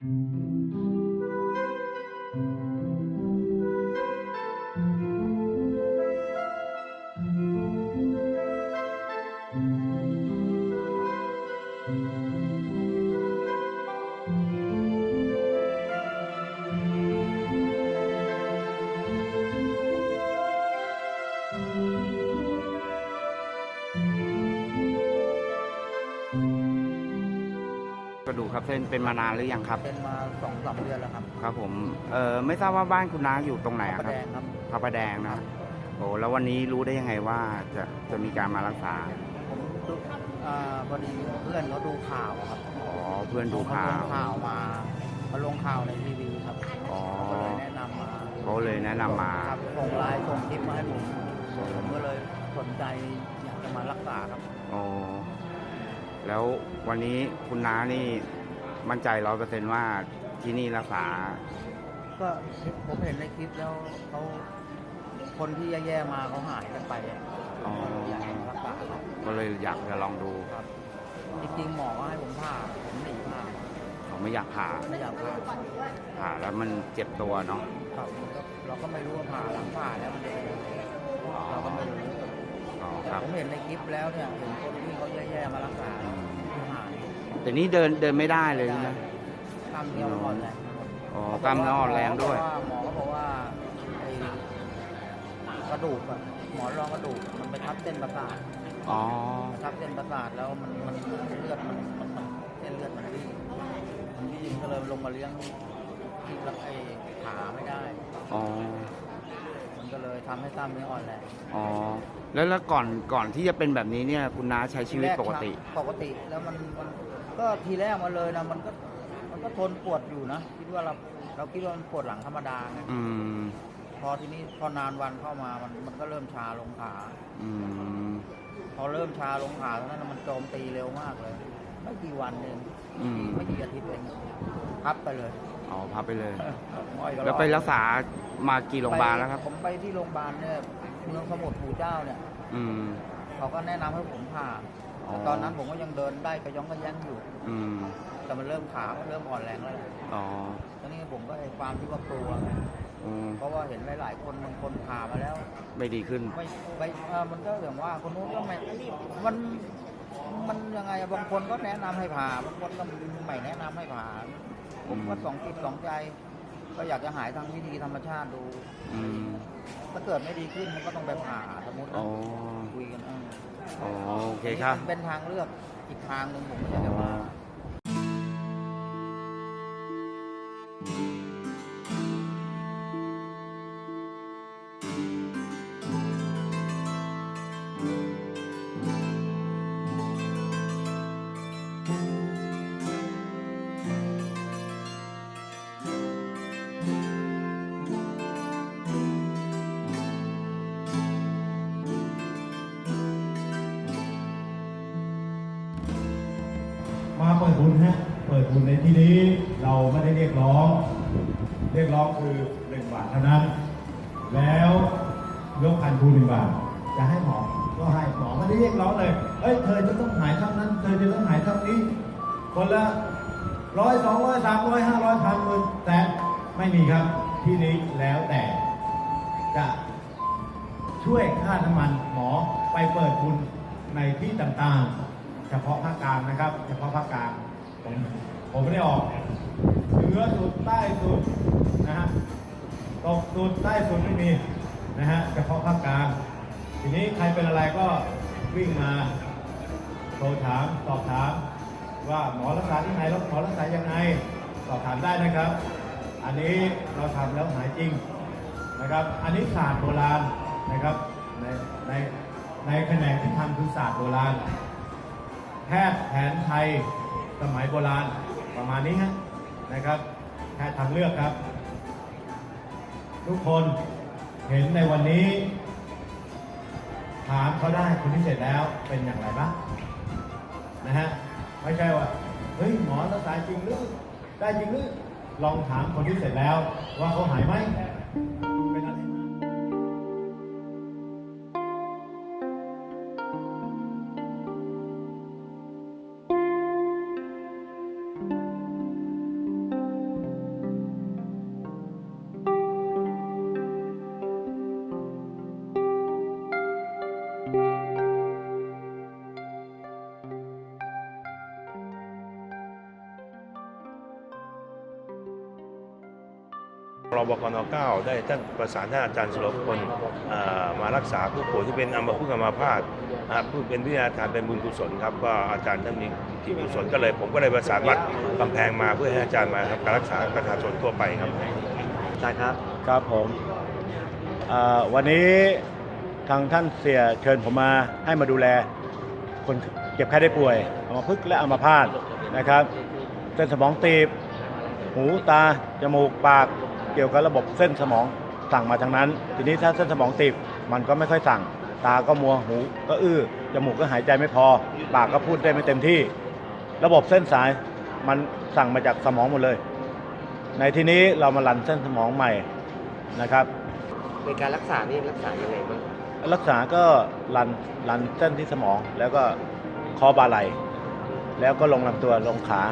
ก ครับเส้นเป็นมานานหรือยังครับ เป็นมาสองสามเดือนแล้วครับครับผมเออไม่ทราบว่าบ้านคุณน้าอยู่ตรงไหนประอะครัแดบงครับ พระประแดงนะโอ้แล้ววันนี้รู้ได้ยังไงว่าจะจะมีการมารักษาผมดูอ่าพอดีเพื่อนเขาดูข่าวครับอ๋อเพื่อนดูข่าเขลวงข่าวมามาลงข่าวในทีวีครับอ๋อก็เลยแนะนำมาเขาเลยแนะนำมาครับส่งไลน์ส่งคลิปมาให้ผมผมก็เลยสนใจอยากจะมารักษาครับอ๋อแล้ววันนี้คุณน้านี่ มั่นใจร้อยเปอร์เซนต์ว่าที่นี่รักษา ก็ผมเห็นในคลิปแล้วเขาคนที่แย่ๆมาเขาหายกันไปอะอ๋อ อยากจะรักษาครับก็เลยอยากจะลองดูครับจริงๆหมอก็ให้ผมผ่าผมหนีผ่าเขาไม่อยากผ่าไม่อยากผ่าผ่าแล้วมันเจ็บตัวเนาะครับเราก็ไม่รู้ว่าผ่าหลังผ่าแล้วมันจะเป็นยังไงเราก็ไม่รู้อ๋อแต่ครับ ผมเห็นในคลิปแล้วเนี่ยเห็นคนที่เขาแย่ๆมารักษาหาย แต่นี่เดินเดินไม่ได้เลยใช่ไหมกล้ามเนื้ออ่อนแรงอ๋อกล้ามเนื้ออ่อนแรงด้วย หมอก็บอกว่าไอ้กระดูกอะหมอนรองกระดูกมันไปทับเส้นประสาทอ๋อ ไปทับเส้นประสาทแล้วมันมันเลือดมันมันมันเส้นเลือดมันวิ่งมันวิ่งก็เลยลงมาเลี้ยงที่รักไอ้ขาไม่ได้ อ๋อ มันก็เลยทำให้กล้ามเนื้ออ่อนแรงอ๋อ แล้วแล้วก่อนก่อนที่จะเป็นแบบนี้เนี่ย คุณน้าใช้ชีวิตปกติปกติแล้วมันมัน ก็ทีแรกมาเลยนะมันก็มันก็ทนปวดอยู่นะคิดว่าเราเราคิดว่ามันปวดหลังธรรมดาไงอืม พอทีนี้พอนานวันเข้ามามันมันก็เริ่มชาลงขา อืม พอเริ่มชาลงขาเท่านั้นนะมันโจมตีเร็วมากเลย ไม่กี่วันเองอืม ไม่กี่อาทิตย์เองพับไปเลยอ๋อพับไปเลยอ้อยก็แล้วไปรักษามากี่โรงพยาบาลแล้วครับ ผมไปที่โรงพยาบาลเนี่ยเมืองสมุทรปู่เจ้าเนี่ย อืม เขาก็แนะนำให้ผมผ่าอ๋อ แต่ตอนนั้นผมก็ยังเดินได้กระย่องกระแยันอยู่ อืมแต่มันเริ่มขามันเริ่มอ่อนแรงแล้วแหละอ๋อตอนนี้ผมก็ไอ้ความที่ว่ากลัวอืมเพราะว่าเห็นหลาย ๆ คนบางคนผ่ามาแล้ว ไม่ดีขึ้น ไม่ไม่เอ่อมันก็อย่างว่าคนนู้นก็ไม่มันมันยังไงอะบางคนก็แนะนำให้ผ่าบางคนก็ไม่แนะนำให้ผ่าผมก็อืม สองจิตสองใจ ก็อยากจะหายทางวิธีธรรมชาติดู อืมถ้าเกิดไม่ดีขึ้นมันก็ต้องไปผ่าสมมติอ๋นะอคุยกันเอ อ๋อโอเคครับ เป็นทางเลือกอีกทางหนึ่งผมก็จะว่า เปิดบุญฮะ เปิดบุญในที่นี้เราไม่ได้เรียกร้อง เรียกร้องคือหนึ่งบาทเท่านั้น แล้วยกพันคูณหนึ่งบาท จะให้หมอ ก็ให้หมอไม่ได้เรียกร้องเลย เอ้ย เธอจะต้องหายเท่านั้น เธอจะต้องหายเท่านี้ คนละร้อยสองร้อยสามร้อยห้าร้อยพันหมื่นแต่ไม่มีครับที่นี้แล้วแต่จะช่วยค่าน้ำมันหมอไปเปิดบุญในที่ต่างๆ เฉพาะภาคกลางนะครับ เฉพาะภาคกลางผมผมไม่ได้ออกเหนือสุดใต้สุดนะฮะตกสุดใต้สุดไม่มีนะฮะเฉพาะภาคกลางทีนี้ใครเป็นอะไรก็วิ่งมาโทรถามสอบถาม ว่าหมอรักษาที่ไหนแล้วหมอรักษายังไงสอบถามได้นะครับ อันนี้เราทำแล้วหายจริงนะครับ อันนี้ศาสตร์โบราณนะครับในในในแขนงที่ทำคือศาสตร์โบราณ แพทย์แผนไทยสมัยโบราณประมาณนี้ฮะนะครับแพทย์ทางเลือกครับ ทุกคนเห็นในวันนี้ ถามเขาได้คนที่เสร็จแล้วเป็นอย่างไรบ้างนะฮะไม่ใช่ว่าเฮ้ยหมอรักษาจริงหรือได้จริงหรือลองถามคนที่เสร็จแล้วว่าเขาหายไหมเป็นอะไร บกน9ได้ท่านประสานท่านอาจารย์สุรพลเอ่อมารักษาผู้ป่วยที่เป็นอัมพฤกษ์อัมพาตนะครับผู้เป็นวิทยาทานเป็นบุญกุศลครับก็อาจารย์ท่านมีที่กุศลก็เลย ผมก็เลยประสานวัดกำแพงมาเพื่อให้อาจารย์มาทำการรักษาประชาชนทั่วไปครับใช่ครับครับผมเอ่อวันนี้ทางท่านเสียเชิญผมมาให้มาดูแล คนเจ็บไข้ได้ป่วยอัมพฤกษ์และอัมพาตนะครับเส้นสมองตีบ หูตา จมูก ปาก เกี่ยวกับระบบเส้นสมองสั่งมาทางนั้น ทีนี้ถ้าเส้นสมองตีบมันก็ไม่ค่อยสั่ง ตาก็มัวหูก็อื้อจมูกก็หายใจไม่พอ ปากก็พูดได้ไม่เต็มที่ ระบบเส้นสายมันสั่งมาจากสมองหมดเลย ในที่นี้เรามาลันเส้นสมองใหม่นะครับ ในการรักษานี่รักษายังไงบ้างรักษาก็รันรันเส้นที่สมองแล้วก็คอบาไหลแล้วก็ลงลำตัวลงขา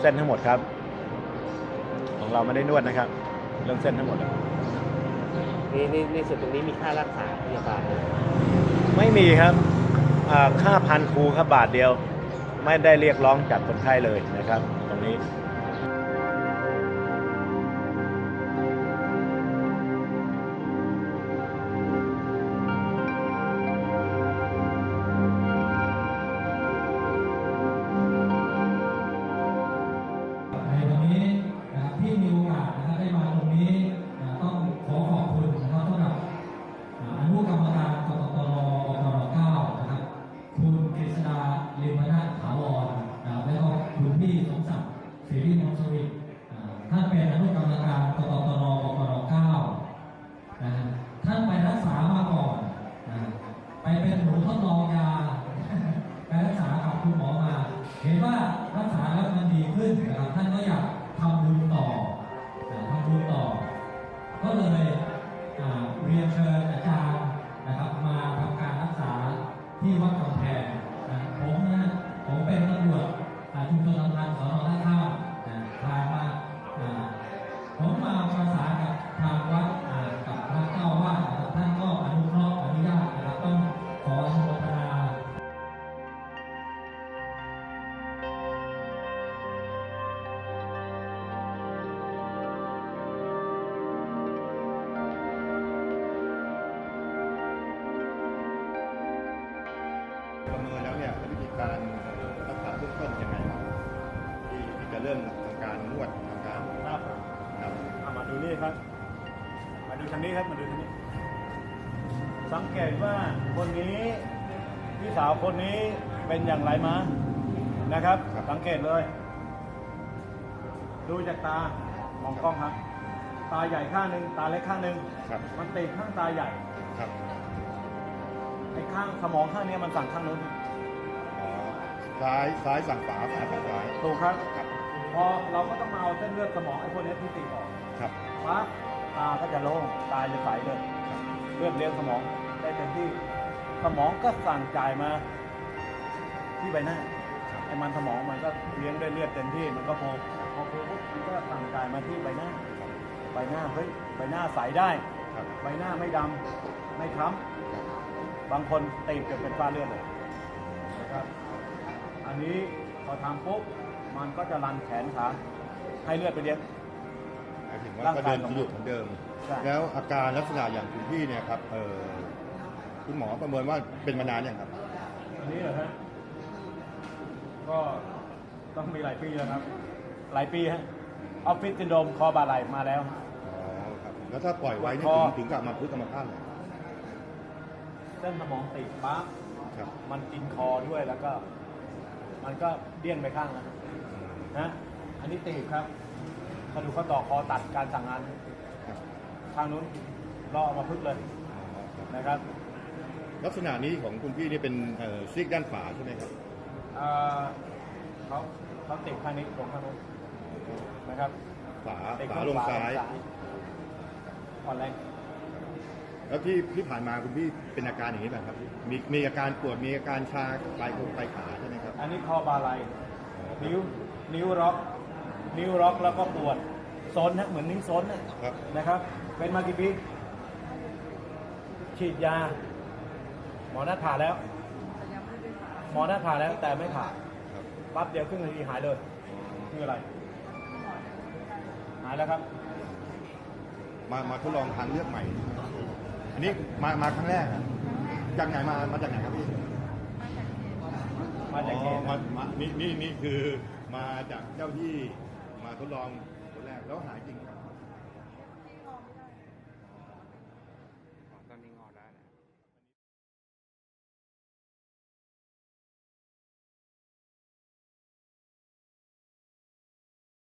เส้นทั้งหมดครับ ของเราไม่ได้นวดนะครับ เรื่องเส้นทั้งหมดเลยในในในส่วนตรงนี้มีค่ารักษาพยาบาลไหมไม่มีครับอ่าค่าพันครูครับบาทเดียว ไม่ได้เรียกร้องจากคนไข้เลยนะครับ ตรงนี้ใน ที่วัด ดูทางนี้ครับมาดูทางนี้ สังเกตว่าคนนี้พี่สาวคนนี้เป็นอย่างไรมานะครับ สังเกตเลย ดูจากตามองกล้องครับ ตาใหญ่ข้างหนึ่งตาเล็กข้างหนึ่งครับมันติดข้างตาใหญ่ครับไอ้ข้างสมองข้างนี้มันสั่งข้างนู้นอ๋อซ้ายซ้ายสั่งฝาฝาสั่งซ้ายถูกครับครับ พอเราก็ต้องมาเอาเส้นเลือดสมองไอ้พวกนี้ที่ติดออกครับปั๊บ ตาก็จะโล่งตาจะใสเลยเลือดเลี้ยงสมองได้เต็มที่สมองก็สั่งจ่ายมา ที่ใบหน้าไอ้มันสมองมันก็เลี้ยงด้วยเลือดเต็มที่มันก็โฟพอโฟปุ๊บมันก็สั่งจ่ายมาที่ใบหน้า ใบหน้าเฮ้ยใบหน้าใสได้ครับใบหน้าไม่ดำไม่คล้ำบางคนตีบจนเป็นฝ้าเลือดเลยนะครับอันนี้พอทำปุ๊บมันก็จะรันแขนขาให้เลือดไปเลี้ยงหมายถึงว่าร่างก็กายเดินของสะดวกเหมือนเดิม ใช่ แล้วอาการลักษณะอย่างคุณพี่เนี่ยครับเออคุณหมอประเมินว่าเป็นมานานยังครับ อันนี้เหรอฮะ ก็ต้องมีหลายปีแล้วครับ หลายปีฮะ ออฟฟิศซินโดรมคอบาไหลมาแล้ว อ๋อครับแล้วถ้าปล่อยไว้นี่พอถึงถึงกับมาพึกษ์กรรมภาพเลยเส้นสมองตีบปั๊บครับมันกินคอด้วยแล้วก็ มันก็เดี้ยงไปข้างแล้วนะ อันนี้ตีบครับ กระดูกข้อต่อคอตัดการสั่งงานครับทางนู้นรอเอามาพึกษ์เลยอ๋อครับนะครับ ลักษณะนี้ของคุณพี่นี่เป็นเอ่อซีกด้านขวาใช่ไหมครับเอ่อเขาเขาติดข้างนี้ลงข้างนู้นนะครับขวาติดขวาข้ลงซ้าย อ่อนแรงแล้วที่ที่ผ่านมาคุณพี่เป็นอาการอย่างนี้แบบครับ มีมีอาการปวดมีอาการชาปลายคงปลายขาใช่ไหมครับอันนี้คอบาไหลนิ้ว นิ้วล็อก นิ้วล็อกแล้วก็ปวดซนนะเหมือนนิ้วซนนะนะครับ เป็นมากี่ปีฉีดยา หมอหน้าผ่าแล้ว หมอหน้าผ่าแล้วแต่ไม่ผ่าปั๊บเดียวครึ่งนาทีหายเลยคืออะไร หายแล้วครับ มามาทดลองทางเลือกใหม่ อันนี้มามาครั้งแรกจากไหนมามาจากไหนครับพี่มาจากเขตมาจากเขตนี่นี่นี่คือมาจากเจ้าที่ มาทดลองคนแรกแล้วหายจริง